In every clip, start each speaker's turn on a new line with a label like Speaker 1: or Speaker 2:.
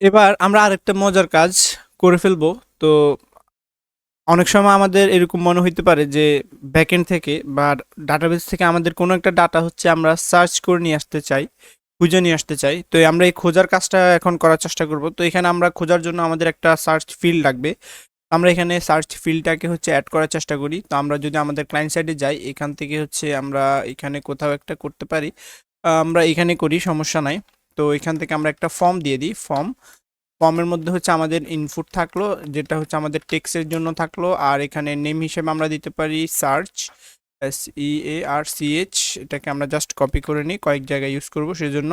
Speaker 1: এবার আমরা আরেকটা মজার কাজ করে ফেলব। তো অনেক সময় আমাদের এরকম মনে হইতে পারে যে ব্যাকএন্ড থেকে বা ডাটাবেস থেকে আমাদের কোনো একটা ডাটা হচ্ছে আমরা সার্চ করে নিয়ে আসতে চাই, খুঁজে নিয়ে আসতে চাই। তো আমরা এই খোঁজার কাজটা এখন করার চেষ্টা করব। তো এখানে আমরা খোঁজার জন্য আমাদের একটা সার্চ ফিল্ড লাগবে। আমরা এখানে সার্চ ফিল্ডটাকে হচ্ছে অ্যাড করার চেষ্টা করি। তো আমরা যদি আমাদের ক্লায়েন্ট সাইডে যাই, এখান থেকে হচ্ছে আমরা এখানে কোথাও একটা করতে পারি। আমরা এখানে করি, সমস্যা নাই। তো এখান থেকে আমরা একটা ফর্ম দিয়ে দিই ফর্ম ফর্মের মধ্যে হচ্ছে আমাদের ইনপুট থাকল, যেটা হচ্ছে আমাদের টেক্সের জন্য থাকল, আর এখানে নেম হিসেবে আমরা দিতে পারি search S E A R C H এটাকে আমরা জাস্ট কপি করে নিই, কয়েক জায়গায় ইউজ করব সেজন্য।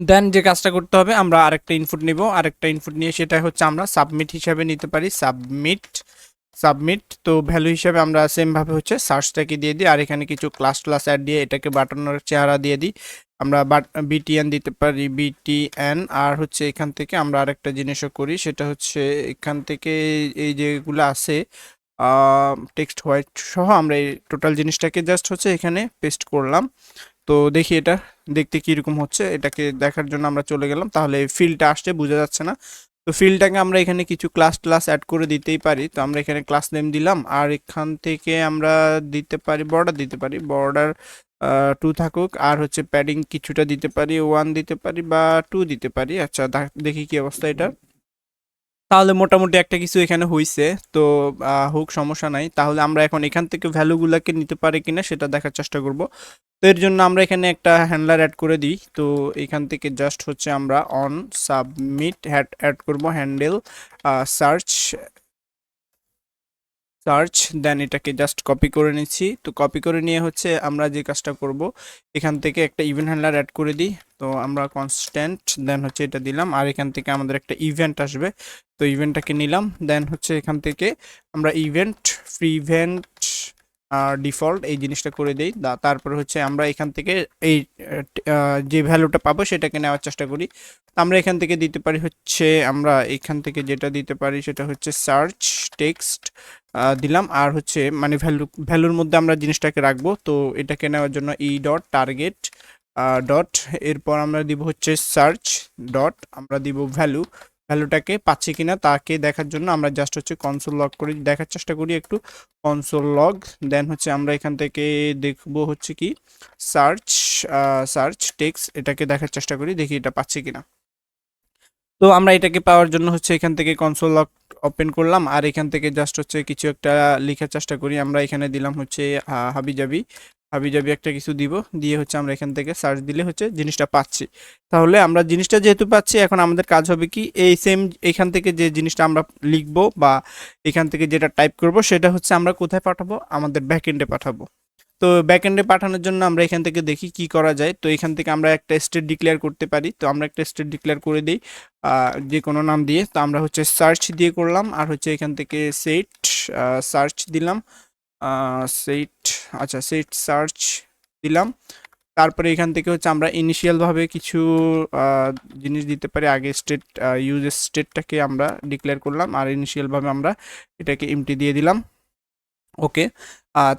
Speaker 1: দেন যে কাজটা করতে হবে, আমরা আরেকটা ইনপুট নিব, আরেকটা ইনপুট নিয়ে সেটা হচ্ছে আমরা সাবমিট হিসাবে নিতে পারি সাবমিট সাবমিট তো ভ্যালু হিসাবে আমরা সেম ভাবে হচ্ছে সার্চটাকে দিয়ে দিই, আর এখানে কিছু ক্লাস ক্লাস অ্যাড দিয়ে এটাকে বাটনের চেহারা দিয়ে দিই। আমরা বিটিএন দিতে পারি বিটিএন আর হচ্ছে এখান থেকে আমরা আরেকটা জিনিসও করি, সেটা হচ্ছে এখান থেকে এই যেগুলো আছে টেক্সট হোয়াইট সহ আমরা এই টোটাল জিনিসটাকে জাস্ট হচ্ছে এখানে পেস্ট করলাম। তো দেখি এটা দেখতে কীরকম হচ্ছে, এটাকে দেখার জন্য আমরা চলে গেলাম, তাহলে ফিলটা আসছে, বোঝা যাচ্ছে না। তো ফিল্ডটাকে আমরা এখানে কিছু ক্লাস ক্লাস অ্যাড করে দিতেই পারি। তো আমরা এখানে ক্লাস নেম দিলাম আর এখান থেকে আমরা দিতে পারি বর্ডার দিতে পারি। বর্ডার টু থাকুক। আর হচ্ছে প্যাডিং কিছুটা দিতে পারি ওয়ান দিতে পারি বা টু দিতে পারি। আচ্ছা দেখি কি অবস্থা এটা তাহলে মোটামুটি একটা কিছু এখানে হইছে। তো হোক, সমস্যা নাই। তাহলে আমরা এখন এখান থেকে ভ্যালুগুলোকে নিতে পারি কিনা সেটা দেখার চেষ্টা করব। তো এর জন্য আমরা এখানে একটা হ্যান্ডলার অ্যাড করে দিই। তো এখান থেকে জাস্ট হচ্ছে আমরা অন সাবমিট হ্যাড অ্যাড করব। হ্যান্ডেল সার্চ সার্চ দেন এটাকে জাস্ট কপি করে নিচ্ছি। তো কপি করে নিয়ে হচ্ছে আমরা যে কাজটা করব, এখান থেকে একটা ইভেন্ট হ্যান্ডলার অ্যাড করে দিই। তো আমরা কনস্ট্যান্ট দেন হচ্ছে এটা দিলাম। আর এখান থেকে আমাদের একটা ইভেন্ট আসবে। তো ইভেন্টটাকে নিলাম। দেন হচ্ছে এখান থেকে আমরা ইভেন্ট ফ্রি ইভেন্ট ডিফল্ট এই জিনিসটা করে দেই। তারপর হচ্ছে আমরা এখান থেকে এই যে ভ্যালুটা পাবো সেটাকে নেওয়ার চেষ্টা করি। আমরা এখান থেকে দিতে পারি হচ্ছে, আমরা এখান থেকে যেটা দিতে পারি সেটা হচ্ছে সার্চ টেক্সট দিলাম। আর হচ্ছে মানে ভ্যালু ভ্যালুর মধ্যে আমরা জিনিসটাকে রাখব। তো এটাকে নেওয়ার জন্য ই ডট টার্গেট ডট এরপর আমরা দিব হচ্ছে সার্চ ডট আমরা দিব ভ্যালু ভ্যালুটাকে পাচ্ছি কিনা তাকে দেখার জন্য আমরা জাস্ট হচ্ছে কনসোল লগ করি। দেখার চেষ্টা করি একটু কনসোল লগ দেন হচ্ছে আমরা এখান থেকে দেখব হচ্ছে কি সার্চ সার্চ টেক্স এটাকে দেখার চেষ্টা করি, দেখি এটা পাচ্ছি কিনা। তো আমরা এটাকে পাওয়ার জন্য হচ্ছে এখান থেকে কনসোল লক ওপেন করলাম, আর এখান থেকে জাস্ট হচ্ছে কিছু একটা লেখার চেষ্টা করি। আমরা এখানে দিলাম হচ্ছে হাবিজাবি হাবিজাবি একটা কিছু দিব, দিয়ে হচ্ছে আমরা এখান থেকে সার্চ দিলে হচ্ছে জিনিসটা পাচ্ছি। তাহলে আমরা জিনিসটা যেহেতু পাচ্ছি, এখন আমাদের কাজ হবে কি, এই সেম এখান থেকে যে জিনিসটা আমরা লিখব বা এখান থেকে যেটা টাইপ করব, সেটা হচ্ছে আমরা কোথায় পাঠাবো? আমাদের ব্যাকএন্ডে পাঠাবো। তো ব্যাকএন্ডে পাঠানোর জন্য আমরা এখান থেকে দেখি কি করা যায়। তো এখান থেকে আমরা একটা স্টেট ডিক্লেয়ার করতে পারি। তো আমরা একটা স্টেট ডিক্লেয়ার করে দিই যে কোনো নাম দিয়ে। তো আমরা হচ্ছে সার্চ দিয়ে করলাম, আর হচ্ছে এখান থেকে সেট সার্চ দিলাম। সেট আচ্ছা সেট সার্চ দিলাম। তারপরে এখান থেকে হচ্ছে আমরা ইনিশিয়ালভাবে কিছু জিনিস দিতে পারি। আগে স্টেট ইউজ স্টেটটাকে আমরা ডিক্লেয়ার করলাম। আর ইনিশিয়ালভাবে আমরা এটাকে এমটি দিয়ে দিলাম। ওকে?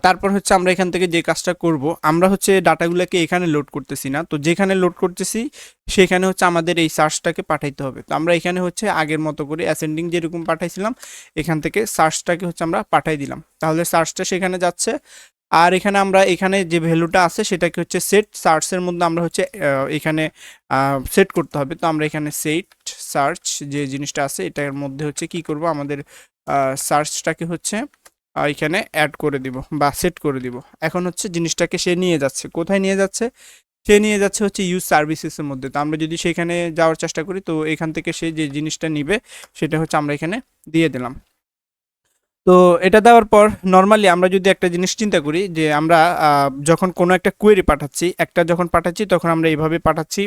Speaker 1: তারপর হচ্ছে আমরা এখান থেকে যে কাজটা করব, আমরা হচ্ছে ডাটাগুলোকে এখানে লোড করতেছি না। তো যেখানে লোড করতেছি, সেখানে হচ্ছে আমাদের এই সার্চটাকে পাঠাইতে হবে। তো আমরা এখানে হচ্ছে আগের মতো করে অ্যাসেন্ডিং যেরকম পাঠাইছিলাম, এখান থেকে সার্চটাকে হচ্ছে আমরা পাঠাই দিলাম। তাহলে সার্চটা সেখানে যাচ্ছে। আর এখানে আমরা, এখানে যে ভ্যালুটা আছে, সেটাকে হচ্ছে সেট সার্চের মধ্যে আমরা হচ্ছে এখানে সেট করতে হবে। তো আমরা এখানে সেট সার্চ যে জিনিসটা আছে, এটার মধ্যে হচ্ছে কি করব? আমাদের সার্চটাকে হচ্ছে এখানে অ্যাড করে দিব বা সেট করে দিব। এখন হচ্ছে জিনিসটাকে সে নিয়ে যাচ্ছে। কোথায় নিয়ে যাচ্ছে? সে নিয়ে যাচ্ছে হচ্ছে ইউজ সার্ভিসেসের মধ্যে। তো আমরা যদি সেখানে যাওয়ার চেষ্টা করি, তো এখান থেকে সে যে জিনিসটা নিবে, সেটা হচ্ছে আমরা এখানে দিয়ে দিলাম। তো এটা দেওয়ার পর নর্মালি আমরা যদি একটা জিনিস চিন্তা করি যে আমরা যখন কোনো একটা কোয়েরি পাঠাচ্ছি, একটা যখন পাঠাচ্ছি, তখন আমরা এইভাবে পাঠাচ্ছি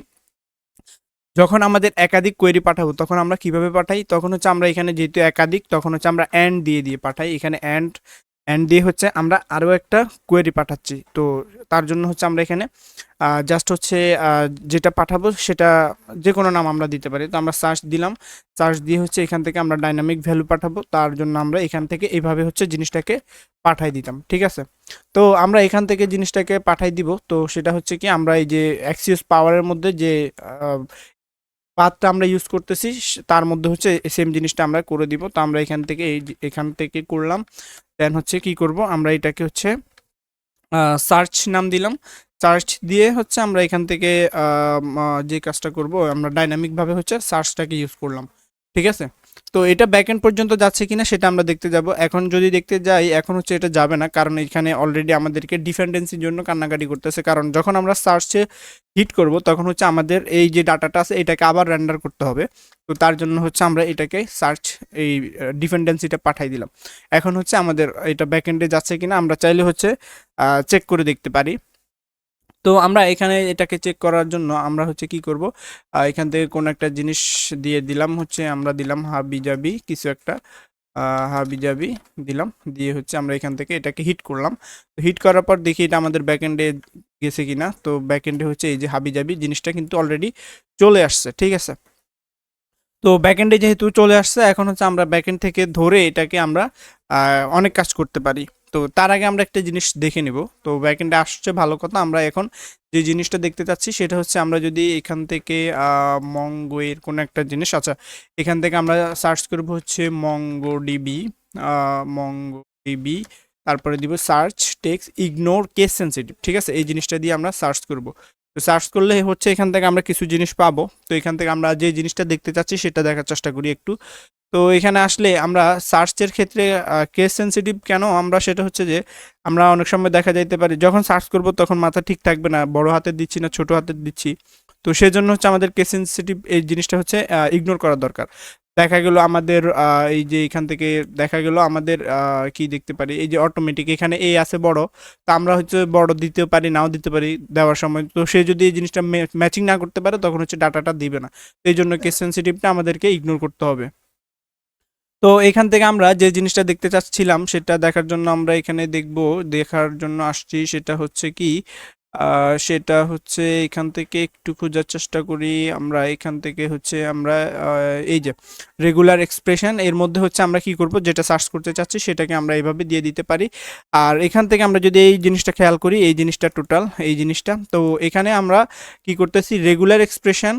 Speaker 1: যখন আমাদের একাধিক কোয়েরি পাঠাবো, তখন আমরা কীভাবে পাঠাই? তখন হচ্ছে আমরা এখানে যেহেতু একাধিক, তখন হচ্ছে আমরা অ্যান্ড দিয়ে দিয়ে পাঠাই। এখানে অ্যান্ড অ্যান্ড দিয়ে হচ্ছে আমরা আরও একটা কোয়েরি পাঠাচ্ছি। তো তার জন্য হচ্ছে আমরা এখানে জাস্ট হচ্ছে যেটা পাঠাবো সেটা যে কোনো নাম আমরা দিতে পারি। তো আমরা সার্চ দিলাম। সার্চ দিয়ে হচ্ছে এখান থেকে আমরা ডাইনামিক ভ্যালু পাঠাবো। তার জন্য আমরা এখান থেকে এইভাবে হচ্ছে জিনিসটাকে পাঠাই দিতাম। ঠিক আছে? তো আমরা এখান থেকে জিনিসটাকে পাঠাই দিব। তো সেটা হচ্ছে কি, আমরা এই যে অ্যাক্সিস পাওয়ারের মধ্যে যে পাথটা আমরা ইউজ করতেছি তার মধ্যে হচ্ছে সেম জিনিসটা আমরা করে দিব। তো আমরা এখান থেকে এই এখান থেকে করলাম। দেন হচ্ছে কি করব? আমরা এটাকে হচ্ছে সার্চ নাম দিলাম। সার্চ দিয়ে হচ্ছে আমরা এখান থেকে যে কাজটা করব, আমরা ডাইনামিকভাবে হচ্ছে সার্চটাকে ইউজ করলাম। ঠিক আছে? তো এটা ব্যাকএন্ড পর্যন্ত যাচ্ছে কিনা সেটা আমরা দেখতে যাব। এখন যদি দেখতে যাই, এখন হচ্ছে এটা যাবে না, কারণ এখানে অলরেডি আমাদেরকে ডিফেন্ডেন্সির জন্য কান্নাকাটি করতেছে। কারণ যখন আমরা সার্চে হিট করব, তখন হচ্ছে আমাদের এই যে ডাটাটা আছে, এটাকে আবার রেন্ডার করতে হবে। তো তার জন্য হচ্ছে আমরা এটাকে সার্চ এই ডিপেন্ডেন্সিটা পাঠাই দিলাম। এখন হচ্ছে আমাদের এটা ব্যাকএন্ডে যাচ্ছে কিনা, আমরা চাইলে হচ্ছে চেক করে দেখতে পারি। তো আমরা এখানে এটাকে চেক করার জন্য আমরা হচ্ছে কি করব? এখান থেকে কোনো একটা জিনিস দিয়ে দিলাম হচ্ছে আমরা দিলাম হাবি জাবি কিছু একটা। হাবি জাবি দিলাম। দিয়ে হচ্ছে আমরা এখান থেকে এটাকে হিট করলাম। তো হিট করার পর দেখি এটা আমাদের ব্যাকএন্ডে গেছে কিনা। তো ব্যাকএন্ডে হচ্ছে এই যে হাবি জাবি জিনিসটা কিন্তু অলরেডি চলে আসছে, ঠিক আছে? তো ব্যাকএন্ডে যেহেতু চলে আসছে, এখন হচ্ছে আমরা ব্যাকএন্ড থেকে ধরে এটাকে আমরা অনেক কাজ করতে পারি। তো তার আগে আমরা একটা জিনিস দেখে নিব। তো ব্যাকএন্ডে আসছে ভালো কথা। আমরা এখন যে জিনিসটা দেখতে চাচ্ছি সেটা হচ্ছে আমরা যদি এখান থেকে মঙ্গোয়ের কোনো একটা জিনিস আচ্ছা এখান থেকে আমরা সার্চ করব হচ্ছে মঙ্গো ডিবি মঙ্গো ডিবি তারপরে দিব search text ignore case sensitive ঠিক আছে? এই জিনিসটা দিয়ে আমরা সার্চ করব। তো সার্চ করলে হচ্ছে এখান থেকে আমরা কিছু জিনিস পাবো। তো এখান থেকে আমরা যে জিনিসটা দেখতে চাচ্ছি সেটা দেখার চেষ্টা করি একটু। তো এখানে আসলে আমরা সার্চের ক্ষেত্রে কেস সেন্সিটিভ কেন? আমরা সেটা হচ্ছে যে আমরা অনেক সময় দেখা যাইতে পারি যখন সার্চ করব তখন মাথা ঠিক থাকবে না বড় হাতের দিচ্ছি না ছোট হাতের দিচ্ছি। তো সেজন্য হচ্ছে আমাদের কেস সেন্সিটিভ এই জিনিসটা হচ্ছে ইগনোর করা দরকার। দেখা গেল আমাদের এই যে এখান থেকে দেখা গেল আমাদের কি দেখতে পারি? এই যে অটোমেটিক এখানে এ আছে বড়। তা আমরা হচ্ছে বড় দিতেও পারি নাও দিতে পারি দেওয়ার সময়। তো সে যদি এই জিনিসটা ম্যাচিং না করতে পারে তখন হচ্ছে ডাটাটা দিবে না। তো এই জন্য কেস সেন্সিটিভটা আমাদেরকে ইগনোর করতে হবে। তো এখান থেকে আমরা যে জিনিসটা দেখতে চাচ্ছিলাম সেটা দেখার জন্য আমরা এখানে দেখব, দেখার জন্য আসছি। সেটা হচ্ছে কি সেটা হচ্ছে এখান থেকে একটু খোঁজার চেষ্টা করি। আমরা এখান থেকে হচ্ছে আমরা এই যে রেগুলার এক্সপ্রেশন এর মধ্যে হচ্ছে আমরা কি করব, যেটা সার্চ করতে চাচ্ছি সেটাকে আমরা এইভাবে দিয়ে দিতে পারি। আর এখান থেকে আমরা যদি এই জিনিসটা খেয়াল করি, এই জিনিসটা টোটাল এই জিনিসটা, তো এখানে আমরা কি করতেছি রেগুলার এক্সপ্রেশন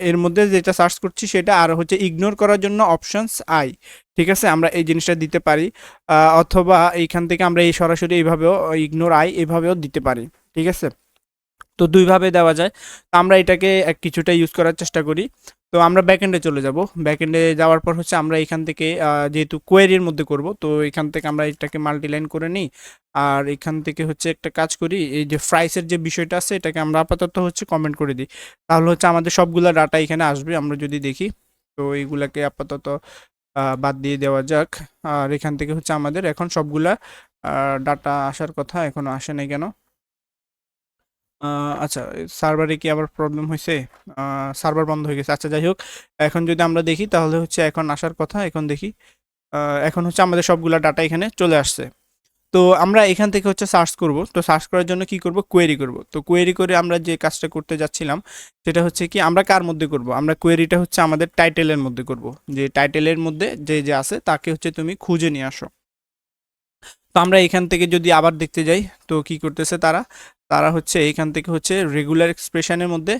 Speaker 1: এর মধ্যে যেটা সার্চ করছি সেটা আর হচ্ছে ইগনোর করার জন্য অপশনস আই ঠিক আছে? আমরা এই জিনিসটা দিতে পারি অথবা এইখান থেকে আমরা এই সরাসরি এইভাবেও ইগনোর আই এভাবেও দিতে পারি, ঠিক আছে? তো দুইভাবে দেওয়া যায়। তো আমরা এটাকে কিছুটা ইউজ করার চেষ্টা করি। তো আমরা ব্যাকএন্ডে চলে যাব। ব্যাকএন্ডে যাওয়ার পর হচ্ছে আমরা এখান থেকে যেহেতু কোয়েরির মধ্যে করব, তো এখান থেকে আমরা এটাকে মাল্টিলাইন করে নিই। আর এখান থেকে হচ্ছে একটা কাজ করি, এই যে প্রাইসের যে বিষয়টা আছে, এটাকে আমরা আপাতত হচ্ছে কমেন্ট করে দিই। তাহলে হচ্ছে আমাদের সবগুলা ডাটা এখানে আসবে, আমরা যদি দেখি। তো এইগুলাকে আপাতত বাদ দিয়ে দেওয়া যাক। আর এখান থেকে হচ্ছে আমাদের এখন সবগুলা ডাটা আসার কথা এখনও আসে নাই কেন? আচ্ছা সার্ভারে কি আবার প্রবলেম হয়েছে সার্ভার বন্ধ হয়ে গেছে। আচ্ছা যাই হোক, এখন যদি আমরা দেখি, তাহলে হচ্ছে এখন আসার কথা, এখন দেখি। এখন হচ্ছে আমাদের সবগুলা ডাটা এখানে চলে আসছে। তো আমরা এখান থেকে হচ্ছে সার্চ করব। তো সার্চ করার জন্য কি করব? কোয়েরি করব। তো কোয়েরি করে আমরা যে কাজটা করতে যাচ্ছিলাম, সেটা হচ্ছে কি, আমরা কার মধ্যে করব? আমরা কোয়েরিটা হচ্ছে আমাদের টাইটেলের মধ্যে করব। যে টাইটেলের মধ্যে যে যে আছে, তাকে হচ্ছে তুমি খুঁজে নিয়ে আসো। তো আমরা এখান থেকে যদি আবার দেখতে যাই, তো কি করতেছে তারা? তারা হচ্ছে এইখান থেকে হচ্ছে রেগুলার এক্সপ্রেশনের মধ্যে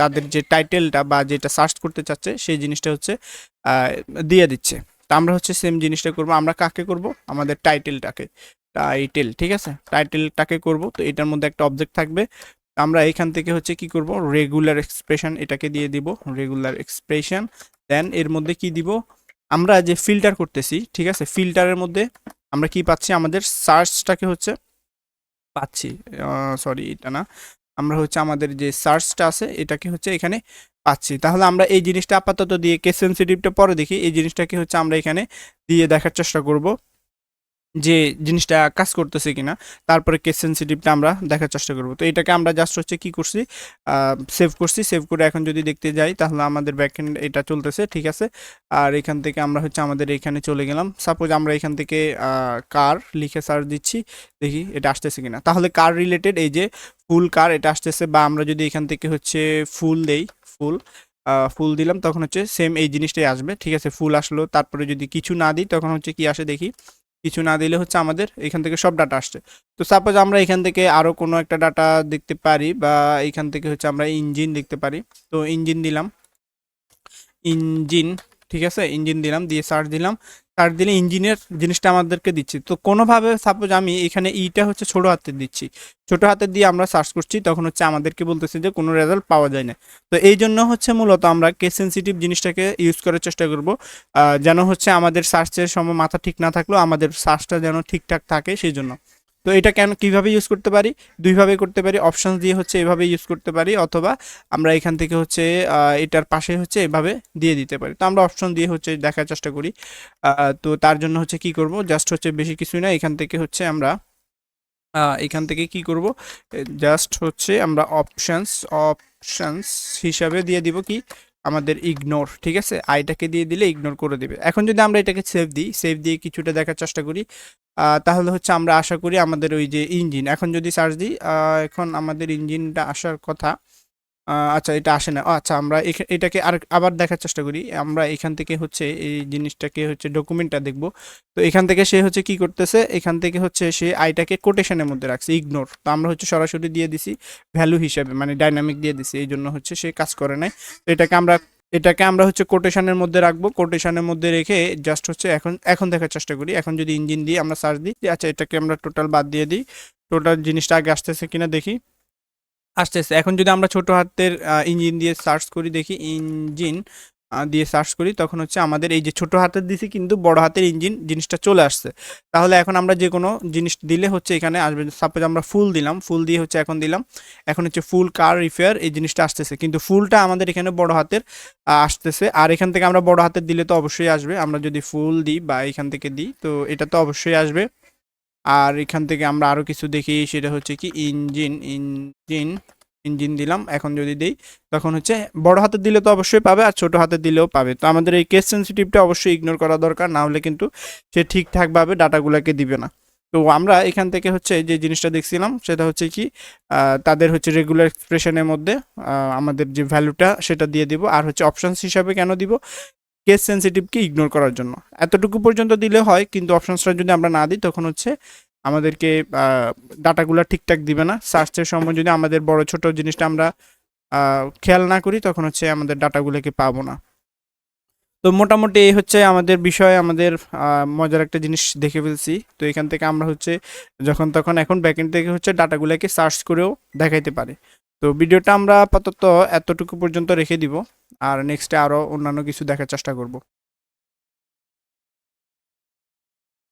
Speaker 1: তাদের যে টাইটেলটা বা যেটা সার্চ করতে চাচ্ছে, সেই জিনিসটা হচ্ছে দিয়ে দিচ্ছে। তা আমরা হচ্ছে সেম জিনিসটা করব। আমরা কাকে করব? আমাদের টাইটেলটাকে টাইটেল ঠিক আছে? টাইটেলটাকে করব। তো এটার মধ্যে একটা অবজেক্ট থাকবে। আমরা এখান থেকে হচ্ছে কি করব? রেগুলার এক্সপ্রেশন এটাকে দিয়ে দিব। রেগুলার এক্সপ্রেশন দেন এর মধ্যে কি দিব? আমরা যে ফিল্টার করতেছি, ঠিক আছে? ফিল্টারের মধ্যে আমরা কি পাচ্ছি? আমাদের সার্চটাকে হচ্ছে পাচ্ছি সরি এটা না। আমরা হচ্ছে আমাদের যে সার্চটা আছে, এটাকে হচ্ছে এখানে পাচ্ছি। তাহলে আমরা এই জিনিসটা আপাতত দিয়ে কেস সেন্সিটিভটা পরে দেখি। এই জিনিসটাকে হচ্ছে আমরা এখানে দিয়ে দেখার চেষ্টা করব। যে জিনিসটা কাজ করতেছে কিনা, তারপরে কেস সেন্সিটিভটা আমরা দেখার চেষ্টা করব। তো এটাকে আমরা জাস্ট হচ্ছে কি করছি সেভ করছি। সেভ করে এখন যদি দেখতে যাই, তাহলে আমাদের ব্যাকএন্ড এটা চলতেছে, ঠিক আছে? আর এখান থেকে আমরা হচ্ছে আমাদের এখানে চলে গেলাম। সাপোজ আমরা এখান থেকে কার লিখে সার্চ দিচ্ছি, দেখি এটা আসতেছে কিনা। তাহলে কার রিলেটেড এই যে ফুল কার এটা আসতেছে, বা আমরা যদি এখান থেকে হচ্ছে ফুল দেই ফুল ফুল দিলাম, তখন হচ্ছে সেম এই জিনিসটাই আসবে, ঠিক আছে? ফুল আসলো, তারপরে যদি কিছু না দিই, তখন হচ্ছে কি আসে দেখি? কিছু না দিলে হচ্ছে আমাদের এখান থেকে সব ডাটা আসছে। তো সাপোজ আমরা এখান থেকে আরও কোনো একটা ডাটা দেখতে পারি বা এখান থেকে হচ্ছে আমরা ইঞ্জিন দেখতে পারি। তো ইঞ্জিন দিলাম। ইঞ্জিন ঠিক আছে? ইঞ্জিন দিলাম, দিয়ে সার্চ দিলাম। সার্চ দিলে ইঞ্জিনের জিনিসটা আমাদেরকে দিচ্ছি। তো কোনোভাবে সাপোজ আমি এখানে ইটা হচ্ছে ছোট হাতের দিচ্ছি। ছোট হাতের দিয়ে আমরা সার্চ করছি, তখন হচ্ছে আমাদেরকে বলতেছে যে কোনো রেজাল্ট পাওয়া যায় না। তো এই জন্য হচ্ছে মূলত আমরা কেস সেন্সিটিভ জিনিসটাকে ইউজ করার চেষ্টা করব। যেন হচ্ছে আমাদের সার্চের সময় মাথা ঠিক না থাকলেও আমাদের সার্চটা যেন ঠিকঠাক থাকে সেই জন্য তো এটা কেন, কীভাবে ইউজ করতে পারি? দুইভাবে করতে পারি। অপশন দিয়ে হচ্ছে এভাবে ইউজ করতে পারি অথবা আমরা এখান থেকে হচ্ছে এটার পাশে হচ্ছে এভাবে দিয়ে দিতে পারি। তো আমরা অপশন দিয়ে হচ্ছে দেখার চেষ্টা করি। তো তার জন্য হচ্ছে কি করব? জাস্ট হচ্ছে বেশি কিছুই না, এখান থেকে হচ্ছে আমরা এখান থেকে কি করব? জাস্ট হচ্ছে আমরা অপশানস অপশানস হিসাবে দিয়ে দিব কি? আমাদের ইগনোর ঠিক আছে? আইটাকে দিয়ে দিলে ইগনোর করে দেবে। এখন যদি আমরা এটাকে সেভ দিই সেভ দিয়ে কিছুটা দেখার চেষ্টা করি। তাহলে হচ্ছে আমরা আশা করি আমাদের ওই যে ইঞ্জিন, এখন যদি সার্চ দিই এখন আমাদের ইঞ্জিনটা আসার কথা আচ্ছা এটা আসে না আচ্ছা আমরা এটাকে আর আবার দেখার চেষ্টা করি, আমরা এখান থেকে হচ্ছে এই জিনিসটাকে হচ্ছে ডকুমেন্টটা দেখব, তো এখান থেকে সে হচ্ছে কি করতেছে, এখান থেকে হচ্ছে সে আইটাকে কোটেশনের মধ্যে রাখছে ইগনোর তো আমরা হচ্ছে সরাসরি দিয়ে দিছি ভ্যালু হিসাবে মানে ডাইনামিক দিয়ে দিছি, এই জন্য হচ্ছে সে কাজ করে নাই, তো এটাকে আমরা এটাকে আমরা হচ্ছে কোটেশনের মধ্যে রাখব। কোটেশনের মধ্যে রেখে জাস্ট হচ্ছে এখন এখন দেখার চেষ্টা করি। এখন যদি ইঞ্জিন দিয়ে আমরা সার্চ দিই আচ্ছা এটাকে আমরা টোটাল বাদ দিয়ে দিই। টোটাল জিনিসটা আগে আসতেছে কিনা দেখি। আসতেছে। এখন যদি আমরা ছোট হাতের ইঞ্জিন দিয়ে সার্চ করি দেখি ইঞ্জিন দিয়ে সার্চ করি, তখন হচ্ছে আমাদের এই যে ছোট হাতের দিছি কিন্তু বড় হাতের ইঞ্জিন জিনিসটা চলে আসছে। তাহলে এখন আমরা যে কোনো জিনিস দিলে হচ্ছে এখানে আসবে সাপোজ আমরা ফুল দিলাম, ফুল দিয়ে হচ্ছে এখন দিলাম, এখন হচ্ছে ফুল কার রিপেয়ার এই জিনিসটা আসতেছে। কিন্তু ফুলটা আমাদের এখানে বড় হাতের আসতেছে। আর এখান থেকে আমরা বড় হাতের দিলে তো অবশ্যই আসবে, আমরা যদি ফুল দিই বা এখান থেকে দিই, তো এটা তো অবশ্যই আসবে। আর এখান থেকে আমরা আরও কিছু দেখি, সেটা হচ্ছে কি ইঞ্জিন ইঞ্জিন ইঞ্জিন দিলাম, এখন যদি দিই, তখন হচ্ছে বড় হাতে দিলে তো অবশ্যই পাবে আর ছোট হাতে দিলেও পাবে। তো আমাদের এই কেস সেন্সিটিভটা অবশ্যই ইগনোর করা দরকার, না হলে কিন্তু সে ঠিকঠাকভাবে ডাটাগুলোকে দিবে না। তো আমরা এখান থেকে হচ্ছে যে জিনিসটা দেখছিলাম, সেটা হচ্ছে কি তাদের হচ্ছে রেগুলার এক্সপ্রেশনের মধ্যে আমাদের যে ভ্যালুটা সেটা দিয়ে দিব। আর হচ্ছে অপশানস হিসাবে কেন দিব? কেস সেন্সিটিভকে ইগনোর করার জন্য। এতটুকু পর্যন্ত দিলে হয়, কিন্তু অপশানসটা যদি আমরা না দিই, তখন হচ্ছে আমাদেরকে ডাটাগুলো ঠিকঠাক দিবে না। সার্চের সময় যদি আমাদের বড় ছোট জিনিসটা আমরা খেয়াল না করি, তখন হচ্ছে আমাদের ডাটাগুলোকে পাবো না। তো মোটামুটি এই হচ্ছে আমাদের বিষয়ে, আমাদের মজার একটা জিনিস দেখে ফেলছি। তো এখান থেকে আমরা হচ্ছে, যখন তখন এখন ব্যাকএন্ড থেকে হচ্ছে ডাটাগুলোকে সার্চ করেও দেখাইতে পারে। তো ভিডিওটা আমরা আপাতত এতটুকু পর্যন্ত রেখে দিব। আর নেক্সটে আরও অন্যান্য কিছু দেখার চেষ্টা করব।